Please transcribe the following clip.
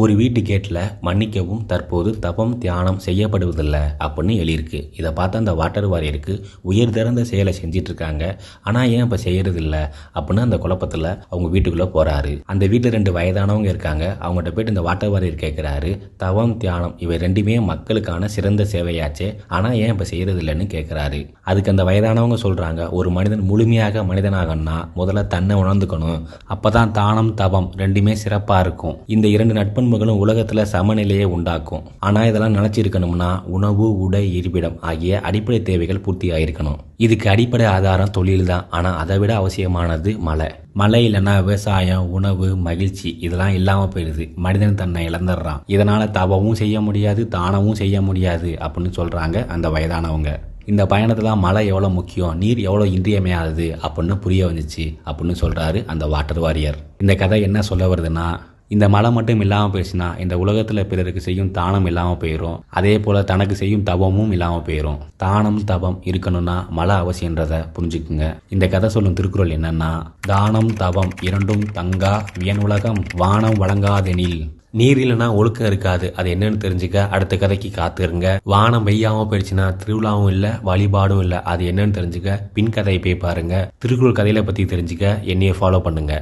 ஒரு வீட்டு கேட்டில் மன்னிக்கவும் தற்போது தபம் தியானம் செய்யப்படுவதில்லை அப்படின்னு எழுதியிருக்கு. இதை பார்த்து அந்த வாட்டர் வாரியருக்கு உயர் திறந்த செயலை செஞ்சிட்டு இருக்காங்க ஆனால் ஏன் இப்போ செய்யறதில்ல அப்படின்னு அந்த குழப்பத்தில் அவங்க வீட்டுக்குள்ளே போகிறாரு அந்த வீட்டில் ரெண்டு வயதானவங்க இருக்காங்க. அவங்ககிட்ட போயிட்டு இந்த வாட்டர் வாரியர் கேட்குறாரு தவம் தியானம் இவை ரெண்டுமே மக்களுக்கான சிறந்த சேவையாச்சே. ஆனால் ஏன் இப்போ செய்யறதில்லைன்னு கேட்குறாரு அதுக்கு அந்த வயதானவங்க சொல்கிறாங்க ஒரு மனிதன் முழுமையாக மனிதனாகன்னா முதல்ல தன்னை உணர்ந்துக்கணும். அப்போ தான் தானம் தபம் ரெண்டுமே சிறப்பாக இருக்கும். இந்த இரண்டு நட்பன் நட்பண்புகளும் உலகத்தில் சமநிலையை உண்டாக்கும். ஆனால் இதெல்லாம் நினச்சிருக்கணும்னா உணவு உடை இருப்பிடம் ஆகிய அடிப்படை தேவைகள் பூர்த்தி ஆகிருக்கணும் இதுக்கு அடிப்படை ஆதாரம் தொழில் தான் ஆனால் அதை விட அவசியமானது மழை. மழை இல்லைன்னா விவசாயம் உணவு மகிழ்ச்சி இதெல்லாம் இல்லாமல் போயிடுது மனிதன் தன்னை இழந்துடுறான். இதனால் தவவும் செய்ய முடியாது தானவும் செய்ய முடியாது அப்படின்னு சொல்கிறாங்க அந்த வயதானவங்க. இந்த பயணத்தில் மழை எவ்வளோ முக்கியம் நீர் எவ்வளோ இன்றியமையாதது அப்படின்னு புரிய வந்துச்சு அப்படின்னு சொல்கிறாரு அந்த வாட்டர் வாரியர். இந்த கதை என்ன சொல்ல வருதுன்னா இந்த மழை மட்டும் இல்லாமல் போயிடுச்சுன்னா இந்த உலகத்தில் பிறருக்கு செய்யும் தானம் இல்லாமல் போயிடும் அதே போல் தனக்கு செய்யும் தபமும் இல்லாமல் போயிடும் தானம் தபம் இருக்கணும்னா மழை அவசியன்றதை புரிஞ்சுக்குங்க. இந்த கதை சொல்லும் திருக்குறள் என்னன்னா தானம் தவம் இரண்டும் தங்கா வியனுலகம் வானம் வழங்காதெனில். நீர் இல்லைனா ஒழுக்கம் இருக்காது. அது என்னன்னு தெரிஞ்சுக்க அடுத்த கதைக்கு காத்துருங்க. வானம் வெய்யாம போயிடுச்சுன்னா திருவிழாவும் இல்லை வழிபாடும் இல்லை. அது என்னன்னு தெரிஞ்சுக்க பின் கதையை போய் பாருங்க. திருக்குறள் கதையில பத்தி தெரிஞ்சுக்க என்னைய ஃபாலோ பண்ணுங்க.